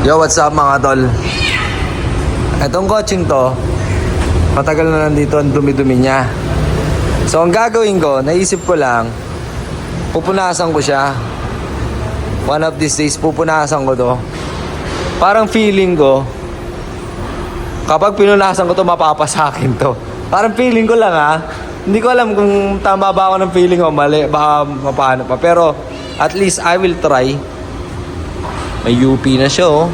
Yo, what's up mga tol? Itong coaching to, matagal na nandito ang dumi-dumi niya. So, ang gagawin ko, naisip ko lang, pupunasan ko siya. One of these days, pupunasan ko to. Parang feeling ko, kapag pinunasan ko to, mapapasa akin to. Parang feeling ko lang ha. Hindi ko alam kung tama ba ako ng feeling o mali. Baka mapano pa. Pero, at least I will try. May UP na siya oh.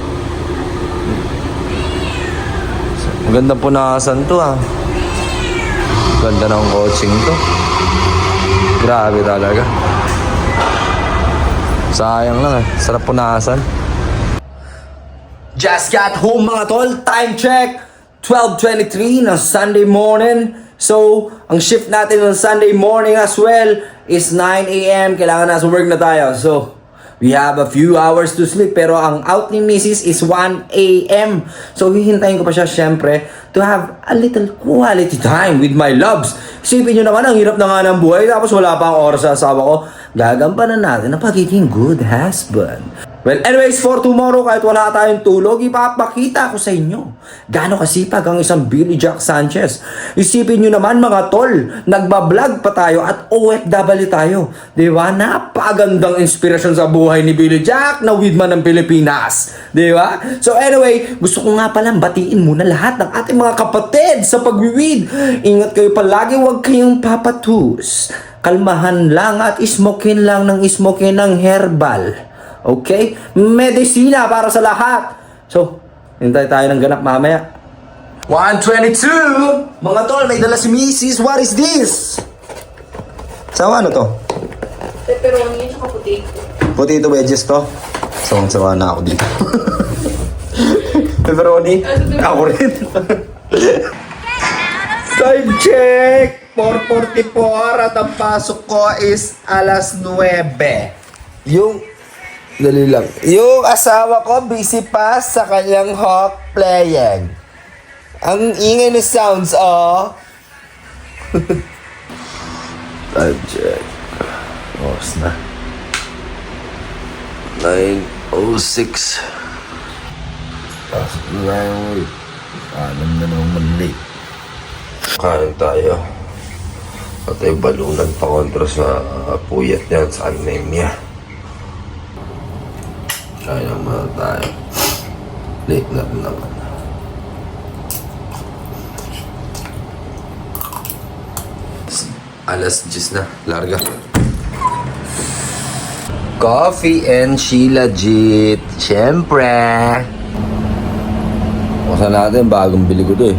Maganda punasan to ah. Ganda ng coaching to. Grabe talaga. Sayang lang eh. Sarap punasan. Just got home mga tol. Time check. 12.23 na Sunday morning. So, ang shift natin ng Sunday morning as well is 9 a.m. Kailangan nasa work na tayo. So, we have a few hours to sleep. Pero ang out ni Mrs. is 1 a.m. So, hihintayin ko pa siya syempre to have a little quality time with my loves. Isipin nyo naman, ang hirap na nga ng buhay. Tapos wala pa ang oras sa asawa ko. Gagampanan natin ang pagiging good husband. Well, anyways, for tomorrow, kahit wala tayong tulog, ipapakita ko sa inyo. Gaano kasipag ang isang Billy Jack Sanchez. Isipin nyo naman mga tol, nagbablog pa tayo at OFW tayo. Di ba? Napagandang inspirasyon sa buhay ni Billy Jack na widman ng Pilipinas. Di ba? So anyway, gusto ko nga palang batiin muna lahat ng ating mga kapatid sa pagwiwid. Ingat kayo palagi, huwag kayong papatus. Kalmahan lang at ismokin lang ng ismokin ng herbal. Okay? Medisina para sa lahat. So, hintay tayo ng ganap mamaya. 122! Mga tol, may dala si Mrs. What is this? Sawa ano to? Pepperoni at saka puti. Potato wedges to? Sawang sawa na ako dito. Pepperoni? Ako rin. Time check! 4.44 at ang pasok ko is alas 9. Yung Dali lang. Yung asawa ko busy pa sa kanyang hawk playing. Ang ingay ng sounds, oh. Check. Oras na. 9.06. Pasok na tayo, uy. Alam na naman mali. Kain tayo. Patay balunan pa kontra sa puyat niyan sa anemia. Kaya muna tayo. Late na rin naman. Alas 10 na. Larga. Coffee and Sheila Jit. Siyempre. Buksan natin. Bagong bili ko to eh.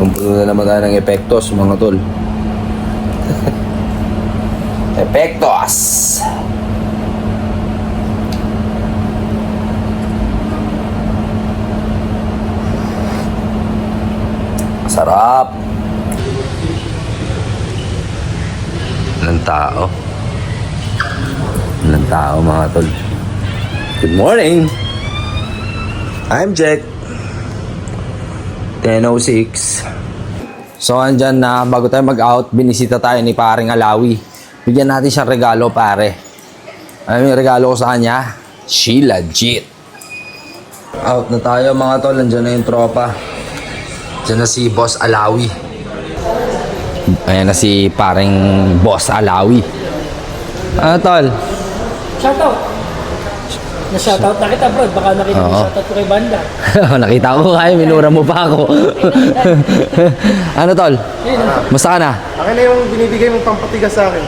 Kumpulo na naman tayo ng epektos mga tol. epektos! Sarap. Ilang tao. Ilang tao mga tol. Good morning. I'm Jack. 10.06. So andyan na, bago tayo mag-out, binisita tayo ni paring Alawi. Bigyan natin siyang regalo pare. Ano yung regalo ko sa kanya? Sheila Jit. Out na tayo mga tol, andyan na yung tropa. Diyan na si Boss Alawi. Ayan na si paring Boss Alawi. Ano tol? Shoutout! Na-shoutout na kita, bro. Baka nakinig Oo. yung shoutout ko kay Banda. Nakita ko kayo, minura mo pa ako. ano tol? Musta ka na? Akin na yung binibigay mong pampatigas sa akin.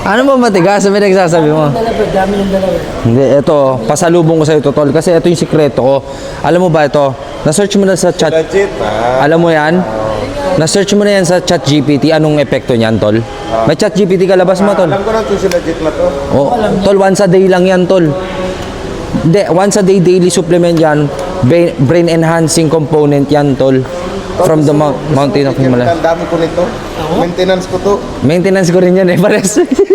Ano ba matigas sa pinagsasabi mo? Dami ng dalawa. Hindi, ito, pasalubong ko sa ito tol. Kasi ito yung sikreto ko. Alam mo ba ito? Na-search mo na sa chat. Legit, ha? Alam mo yan? Na-search mo na yan sa chat GPT. Anong epekto niyan, tol? May chat GPT ka, labas mo, tol. Alam ko na ito si legit na to. Oh, tol, once a day lang yan, tol. Hindi, once a day daily supplement yan. Brain, brain enhancing component yan, tol. From the mount, mountain of Himalaya. Ang dami ko nito. Maintenance ko to. Maintenance ko rin yan eh, pares.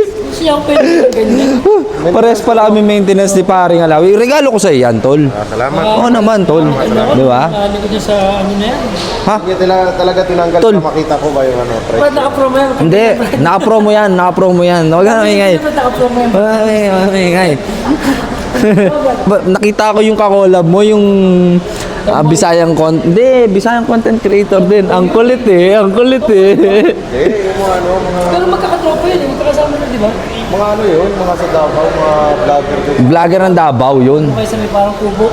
Siya ako pwede ganyan. pares pala kami maintenance ni paring Alawi. Regalo ko sa iyan, tol. Ah, salamat. Oo naman, tol. Di ba? Ano ko dyan sa ano na yan. Ha? Hindi talaga, talaga tinanggal Tol. na makita ko ba yung ano, pre. Ba't naka-promo yan? Hindi, naka-promo yan, naka-promo yan. Huwag ka na maingay. Ba't naka-promo yan? Huwag ka na maingay, huwag ka na maingay. Ba- nakita ko yung kakolab mo, yung ah, Bisayang content. Hindi, Bisayang content creator din. Ang kulit eh, ang kulit eh. Eh, yung mga ano, mga, Pero magkakatropa yun, eh. magkakasama na, di ba? Mga ano yun, mga sa Davao, mga vlogger din. Vlogger ng Davao yun. Kaya sa may parang kubo.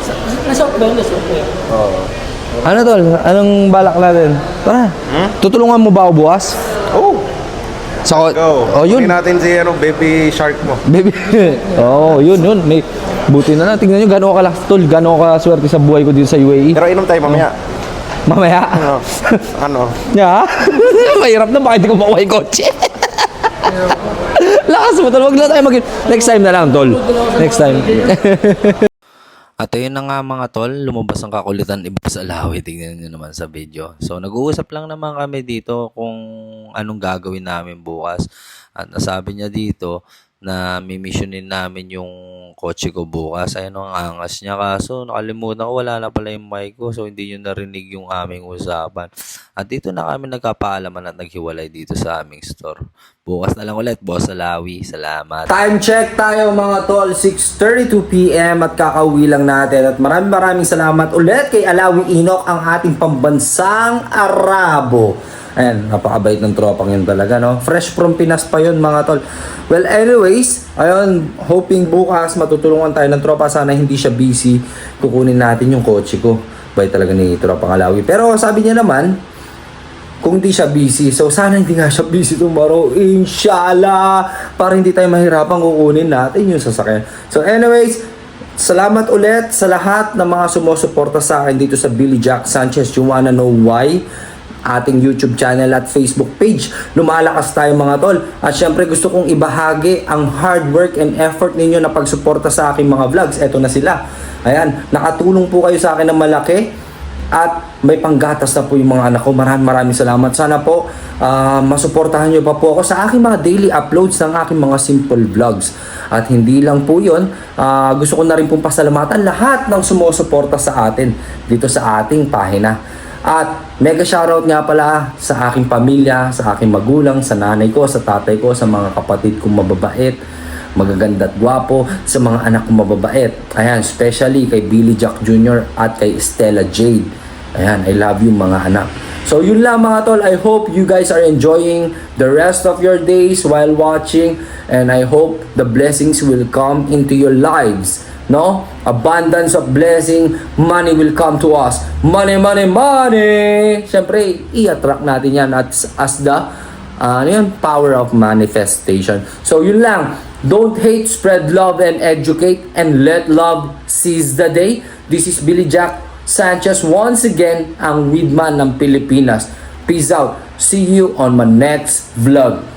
Sa- Nasuot ba yun? Nasuot ba yun? Oo. Ano tol? Anong balak natin? Tara. Tutulungan mo ba ako bukas? Oh, Sa ko- go. Oh, yun. Kunin natin si ano, baby shark mo. Baby. oh, yun, yun. May buti na lang. Tingnan nyo gano'n ka last tol. Gano'n ka swerte sa buhay ko dito sa UAE. Pero inom tayo mamaya. Mamaya. Ano? ano? Ya. Mahirap na. Bakit di ko makuha yung kotse? Lakas mo tol. Wag na tayo mag... Next time na lang tol. Next time. At ayun na nga mga tol, lumabas ang kakulitan iba sa Alawi. Tingnan nyo naman sa video. So nag-uusap lang naman kami dito kung anong gagawin namin bukas. At nasabi niya dito na mimissionin namin yung kotse ko bukas. Ayun ang angas niya kaso nakalimutan ko wala na pala yung mic ko so hindi nyo narinig yung aming usapan. At dito na kami nagkapaalaman at naghiwalay dito sa aming store. Bukas na lang ulit, Boss Alawi. Salamat. Time check tayo mga tol, 6.32pm at kakauwi lang natin. At maraming maraming salamat ulit kay Alawi Inok, ang ating pambansang Arabo. Ayan, napakabait ng tropang yun talaga, no? Fresh from Pinas pa yun, mga tol. Well, anyways, ayun, hoping bukas matutulungan tayo ng tropa. Sana hindi siya busy. Kukunin natin yung kotse ko. Bait talaga ni tropang Alawi. Pero sabi niya naman, kung di siya busy. So, sana hindi nga siya busy tomorrow. Inshallah! Para hindi tayo mahirapan kukunin natin yung sasakyan. So, anyways, salamat ulit sa lahat ng mga sumusuporta sa akin dito sa Billy Jack Sanchez. You wanna know why? Ating YouTube channel at Facebook page. Lumalakas tayo mga tol. At syempre gusto kong ibahagi ang hard work and effort ninyo na pagsuporta sa aking mga vlogs. Eto na sila. Ayan, nakatulong po kayo sa akin ng malaki at may panggatas na po yung mga anak ko. Maraming maraming salamat. Sana po ah, masuportahan nyo pa po ako sa aking mga daily uploads ng aking mga simple vlogs. At hindi lang po yun, ah, gusto ko na rin pong pasalamatan lahat ng sumusuporta sa atin dito sa ating pahina. At mega shoutout nga pala sa aking pamilya, sa aking magulang, sa nanay ko, sa tatay ko, sa mga kapatid kong mababait, magaganda at gwapo, sa mga anak kong mababait. Ayan, especially kay Billy Jack Jr. at kay Stella Jade. Ayan, I love you mga anak. So yun lang mga tol, I hope you guys are enjoying the rest of your days while watching and I hope the blessings will come into your lives. No? Abundance of blessing, money will come to us. Money, money, money! Siyempre, i-attract natin yan as, as the uh, ano yun? power of manifestation. So yun lang. Don't hate, spread love and educate and let love seize the day. This is Billy Jack Sanchez once again, ang weedman ng Pilipinas. Peace out. See you on my next vlog.